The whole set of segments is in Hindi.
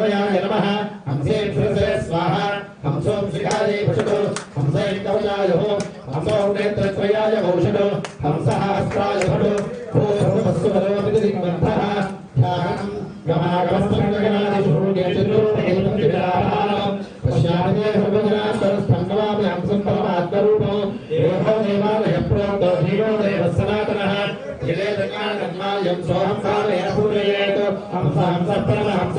కవయాయ నమ. హంసే సరసే స్వాహ. హంసోం శిఖాయే పశుడు హంసే కవయాయ హంసోం నేత్రత్రయాయ ఔషడు హంస అస్త్రాయ భడు సనాతన. సోహం సామ పూజయేత్ హంస హంస పరమ హంస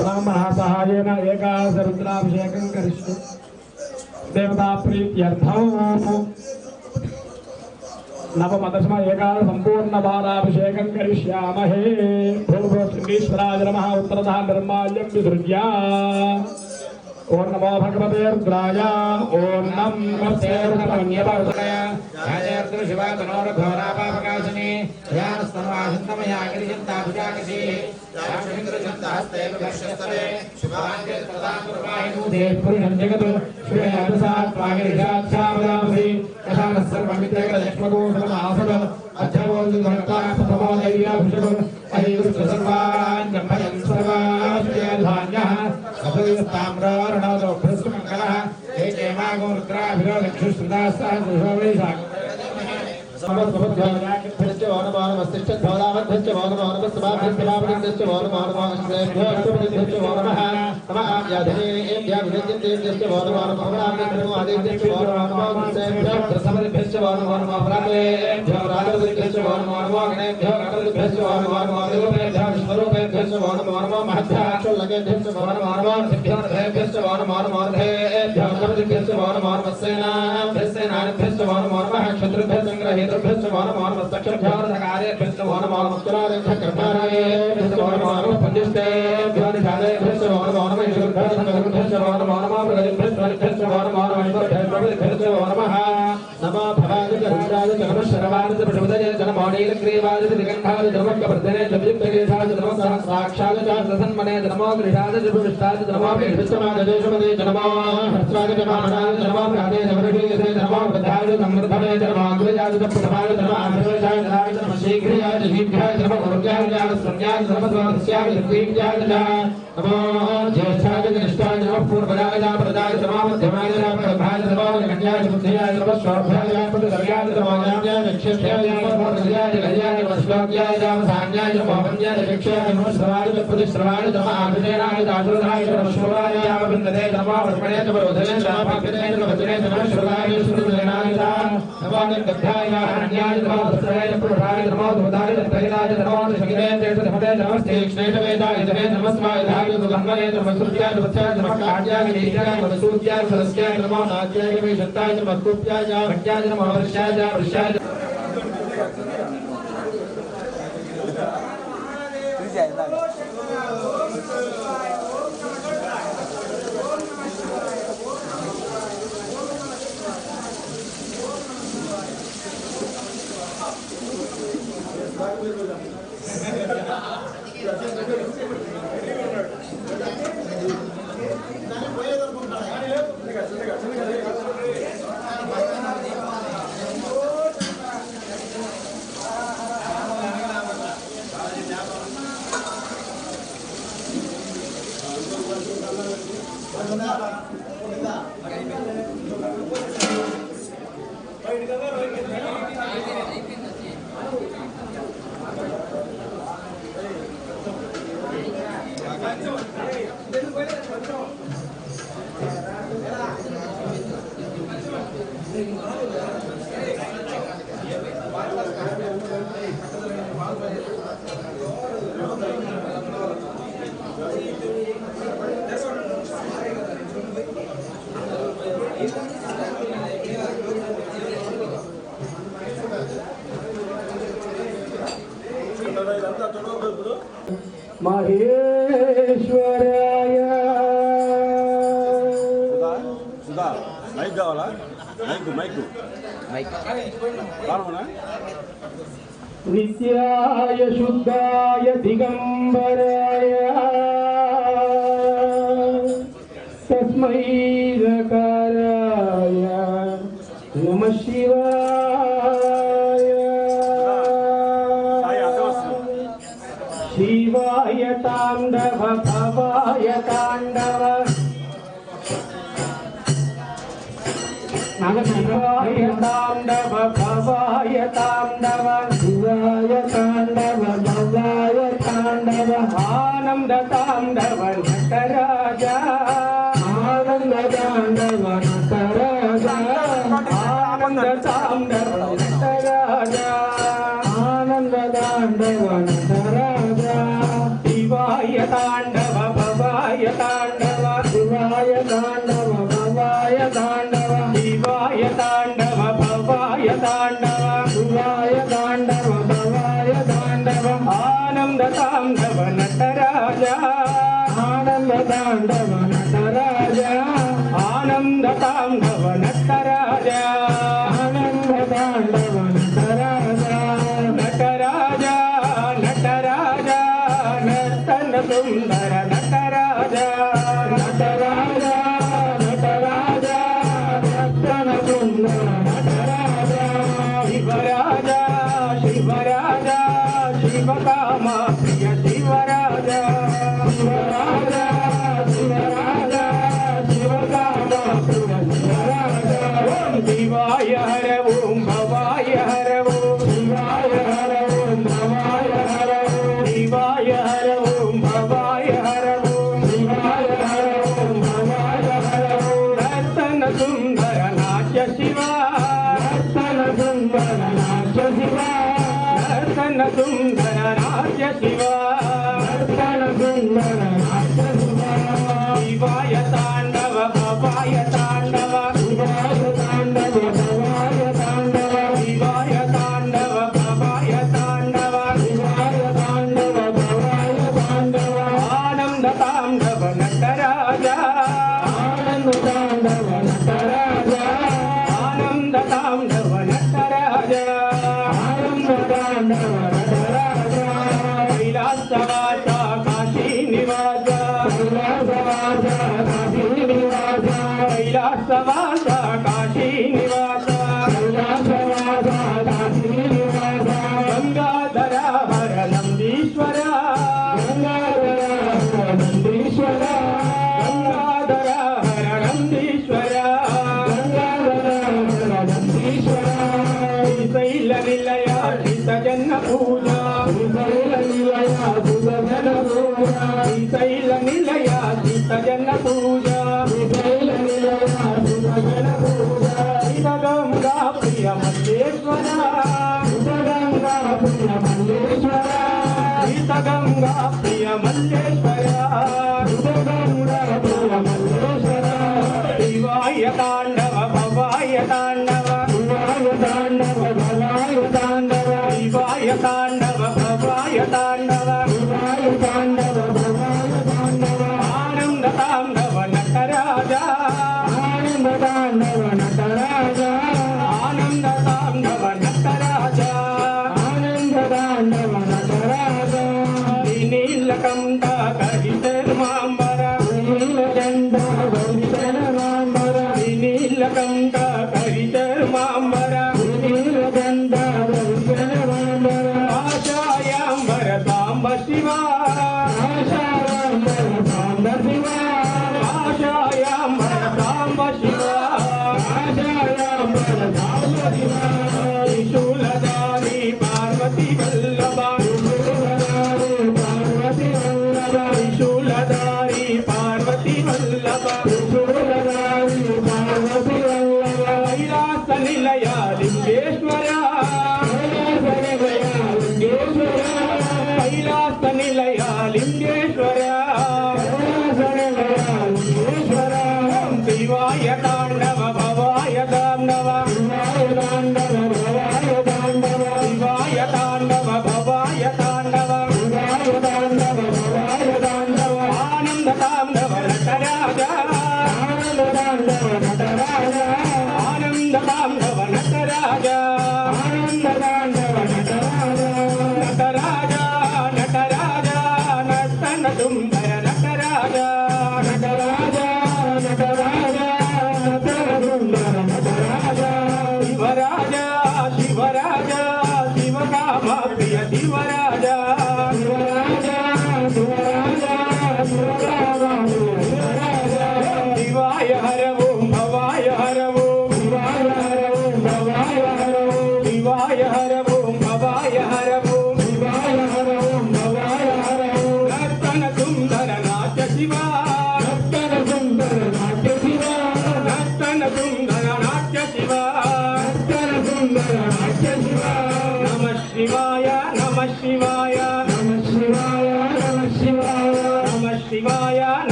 ब्राह्मणः सहायेन एकादशरुद्राभिषेकं करिष्ये देवताप्रीत्यर्थम् नवमदशम एकादश सम्पूर्णबालाभिषेकं करिष्यामहे। भूर्भुव श्रीश्वराय नमः। उत्तरतः निर्माल्यं विसृज्य। ॐ नमो भगवते रुद्राय। ॐ नमः रुद्रमन्यपर्दय शिवातनोरघोरापापकाशिनी ध्यानस्तनवासिन्तमया गिरिचिन्ताभुजाकशी पुरुषं जगत्। श्रेयसात्वागिरिशाच्छावदामसि यथा नः सर्वमित्यग्रलक्ष्मगोषमासद अध्यवोदिभक्तापथमोदैर्याभिषकम् अहिरुष्टसर्वाञ्जम्भयम् सर्वाश्रयधान्यः अभयस्ताम्रारणोदोभ्रस्तुमङ्गलः हे चेमागो रुद्राभिरोलक्षुश्रुतास्ताः सुशोभेशाम् समस्तभ्योजाग्रभ्यश्च वौनमानमस्तिश्च धौलावद्भ्यश्च वौनमानमस्तभाभ्यस्तभावनिभ्यश्च वौनमानमाश्रयभ्योऽष्टपदिभ्यश्च वौ नमः नमः आद्याधिनेभ्यः वौनमानमभराभ्यश्च वौनमानमभ्यश्च वौनमानमभ्यश्च वौनमानमभ्रातेभ्यो राजवदिभ्यश्च वौनमानमोगणेभ्यो रटवदिभ्यश्च वौनमानमरूपेभ्यः विश्वरूपेभ्यश्च वौनमानमहद्भ्याक्षोल्लकेभ्यश्च वौनमानमभ्यश्च वौनमानभ्यश्च वौनमानमभ्यश्च वौनमानमस्सेनाभ्यस्सेनाभ्यश्च वौनमानमः शत्रुभ्यः संग्रहेतुभ्यश्च वौनमानमस्तक्षभ्योरधकारेभ्यश्च वौनमानमुत्तरारेभ्यः कर्तारायेभ्यश्च वौनमानमः पञ्चस्तेभ्यो निषादेभ्यश्च वौनमानमैश्वरभ्यश्च वौनमानमप्रगतिभ्यश्च वौनमानमैश्वरभ्यश्च वौनमः नमो भवाय च रुद्राय च नमः शरवाय च प्रचोदय च नमो नीलग्रीवाय च दिगन्धाय च नमः कपर्दने च वियुक्तकेशाय च नमः सहस्राक्षाय च प्रसन्मने च नमो गृहाय च विपुष्टाय च नमो भेषमादेशमदे च नमो हस्त्राय च मामनाय च नमो प्राणे च नमो अग्रजाय च प्रथमाय च नाय च नमः शीघ्रियाय च नमो ऊर्जाय च संज्ञाय स्वादस्याय च क्रीड्याय च नमो ज्येष्ठाय च नमः पूर्वजाय च प्रदाय च नमो प्रभाय च कन्याय बुद्धियाय च नमः शोभ्याय च पदकर्याय च नमो ज्ञानाय च क्षेत्राय च नमः. पूर्वजाय च कल्याय च श्लोक्याय च सान्याय च मोहन्याय च शिक्षाय च नमः श्रवाय च प्रतिश्रवाय नमः आभिषेनाय च आश्रदाय नमः श्रवाय च नमः वर्मणे च नमः पापिने च नमः नमो नमः नमो च त्रैलाय नमो शगिने च धमते नमस्ते कृष्णेश वेदाय च नमस्वाय च सुगन्धये च मसुत्याय च नमः काट्याय नीत्याय वसूत्याय च नमो वेशत्ताय च मत्कुप्याय च भट्याय च नमो वर्ष्याय च 때문에 नित्याय शुद्धाय दिगंबराय। तस्मै रकाराय नमः शिवाय। शिवाय तांडव भवाय तांडव। शिवाय ताण्डव भवाय ताण्डव दव शिवाय ताण्डव भवाय ताण्डव आनन्द ताण्डव नटरा Shiva Raja, Shiva Raja, Shiva Raja. జన్న puja Nilaya సీతైల Nilaya Sita జన్న my.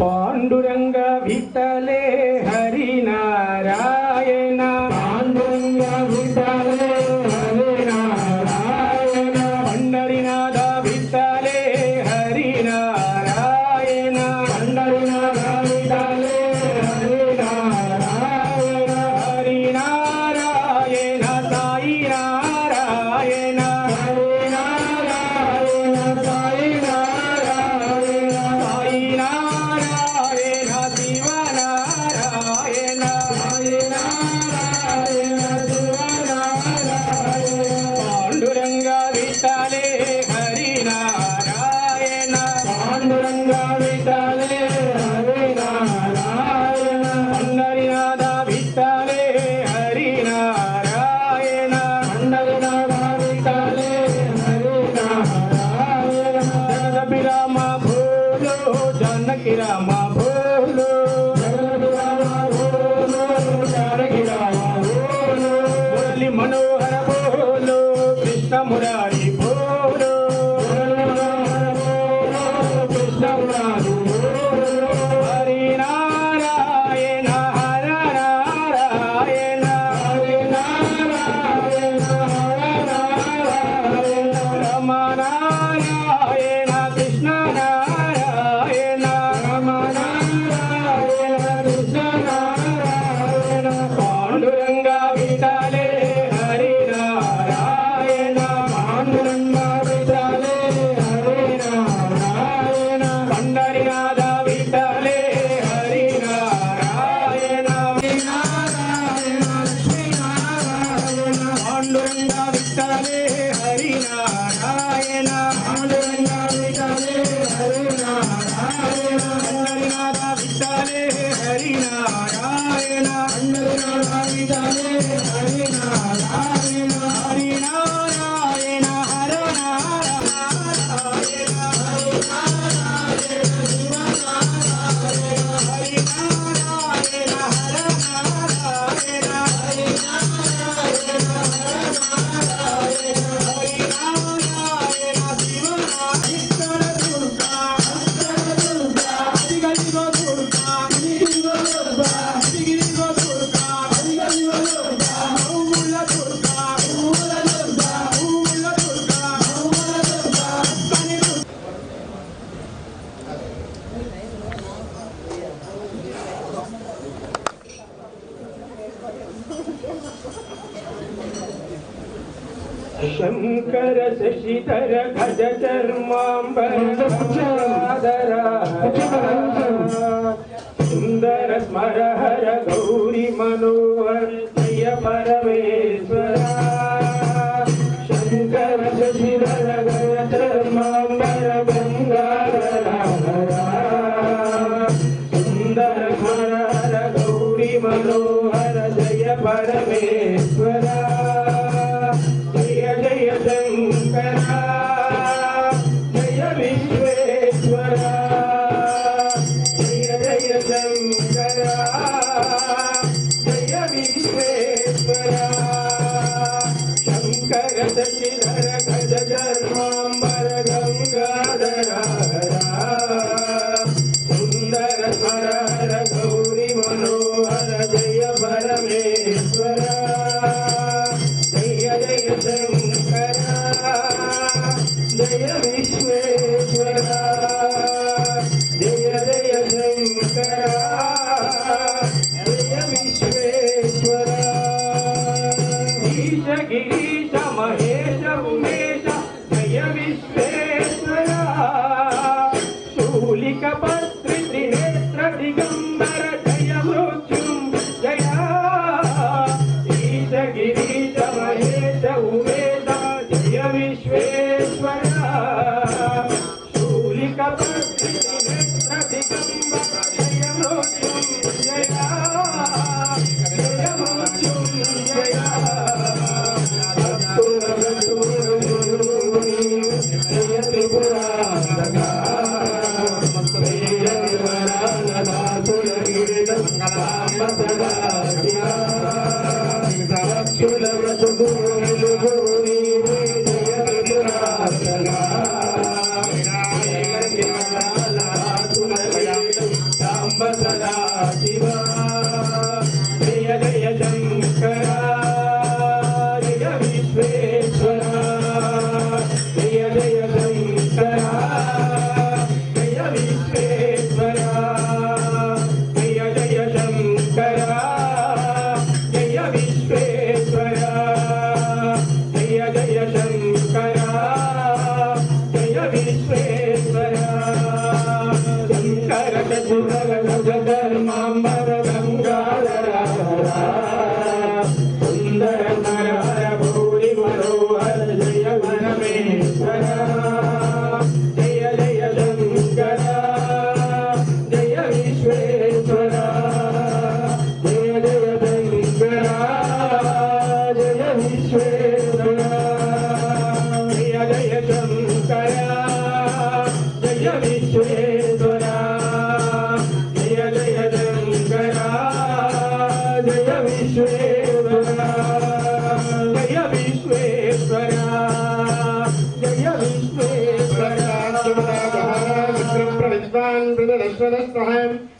Panduranga వితలే హరినారా Shankar Shashidhar गज चर्माम्बरादरा सुन्दर स्मर हर गौरी जय परमेश्वरा Thank you.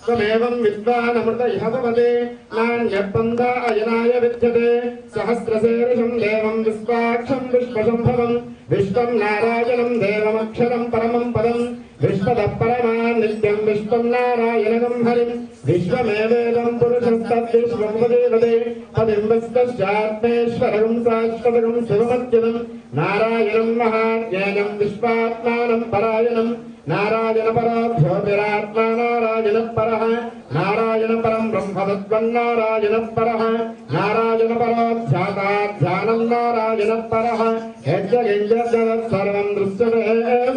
त्वमेवं विद्वानमृत इह भवते नान्यत्पन्दा अयनाय विद्यते सहस्रशीर्षं देवं विश्वाक्षं विश्वसम्भवं विश्वं नारायणं देवमक्षरं परमं पदं विश्वतः परमान् नित्यं विश्वं नारायणगं हरिं विश्वमेवेदं पुरुषस्तद्विश्वमुपदेवते पदिं विश्वस्यात्मेश्वरगं शाश्वतगं शिवमत्यदं नारायणं महाज्ञानं विश्वात्मानं परायणं नारायण पराभ्योऽपिरात्मा नारायण परः नारायण परं ब्रह्म तद्वन्नारायण నారాయణపరః నారాయణపరో ధ్యానం నారాయణపరః యజ్ఞ గింజ సర్వం దృశ్యతే.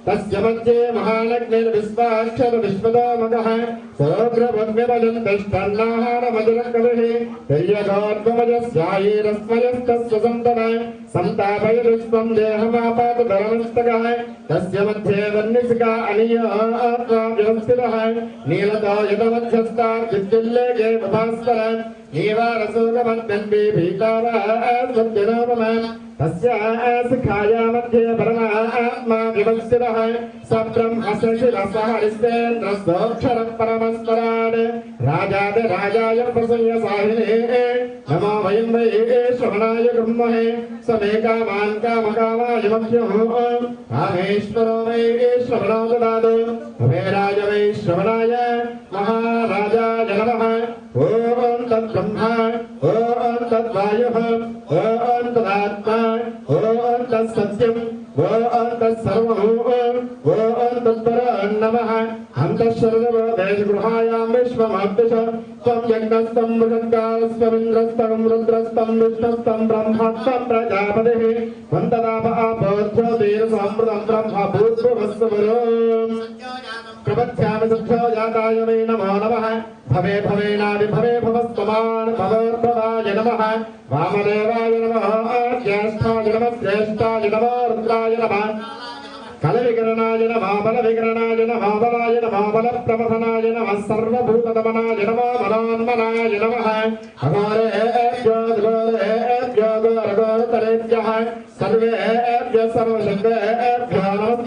सूक्ष्मं तस्मिन् सर्वं प्रतिष्ठितम् तस्य मध्ये महालग्निर्विश्वाक्षर विश्वतोमकः सोग्रभग्निबलं तिष्ठन्नाहारमधुरकविः तिर्यगोर्गमजस्यायैरस्मयस्तस्य सन्तन संतापयदुष्पम देहवापापधरमस्तकाय तस्य मध्ये वन्निसिका अनिय आत्माव्यवस्थितः नीलतो यदवध्यस्तार्चित्युल्लेखे बभास्कर नीवारसूकमद्यन्वि भीतारात्मद्यनोपमान् तस्य शिखाया मध्ये परमः आत्मा विवस्थितः सब्रम् हसशिरसः हरिस्तेन्द्रस्तोक्षरः परमस्वरान् राजाद राजाय प्रसंय साहिने नमो वयं वै श्रवणाय ब्रह्महे కామాన్ కామకామాయుమభ్యమేశ్వరో వైశ్రవణో దాదు హవేరాజ వైశ్రవణాయ మహారాజాయ నమ ఓం తద్బ్రహ్మ ఓం తద్వాయు ఓం తదాత్మ ఓం తత్సత్యం नमः हम तत्सर्व देशगृहायां विश्वमाप्तिश त्वं यज्ञस्तं मृषत्कारस्त्वमिन्द्रस्तं रुद्रस्तं विष्णुस्तं ब्रह्मात्मं प्रजापतिः। वन्दनाभ आपोध्यो देरसामृतं ब्रह्म भूत्वमस्वरम् प्रपथ्यामि सभ्यो जाताय मे नमो नमः। भवे भवेनादि भवे भवस्त्वमान् भवोद्भवाय नमः। वामदेवाय नमः। నమ. శ్రేష్టాయ నమ రుద్రాయ నమ కల విగణనాయ నమ బల విగణనాయ నమ బలాయ నమ. బల ప్రవసనాయ నమ సర్వభూత నమ బలాన్మనాయ నమ హమారే సర్వేభ్య సర్వశంభ్య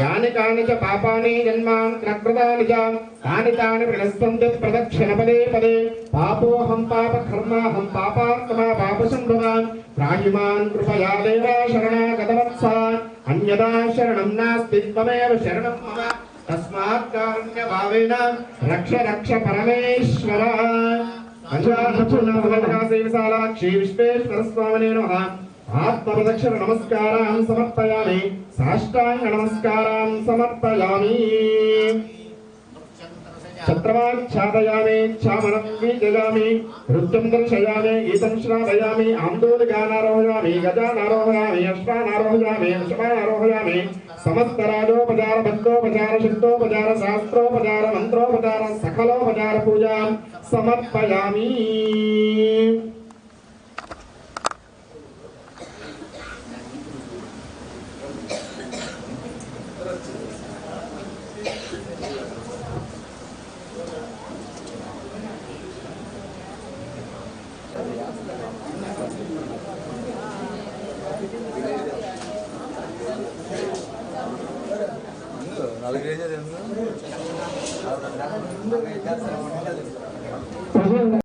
యాని కాని. చ పాపాని జన్మాన్ కృతాని చ. తాని తాని ప్రనస్తంతి ప్రదక్షిణ పదే. పదే పాపోహం పాప కర్మాహం పాపాత్మా పాప సంభవాన్ ప్రాహిమాన్ కృపయా దేవా శరణాగతవత్స అన్యదా శరణం నాస్తి త్వమేవ శరణం మమ. తస్మాత్ కారుణ్య భావేన రక్ష రక్ష పరమేశ్వర విశాలాక్షి విశ్వేశ్వర స్వామినే నమః ఆత్మప్రదక్షిణ నమస్కారాన్ సమర్పయామి. సాష్టాంగ నమస్కారాన్ సమర్పయామి. ఛత్రవాఛాదయామి ఛామనం వీజయామి నృత్యం దర్శయామి గీతం శ్రావయామి ఆందోళగానారోహయామి గజానారోహయామి అశ్వానారోహయామి అశ్వానారోహయామి సమస్త రాజోపచార భక్తోపచార శక్తోపచార శాస్త్రోపచార మంత్రోపచార సకలోపచార పూజాం సమర్పయామి.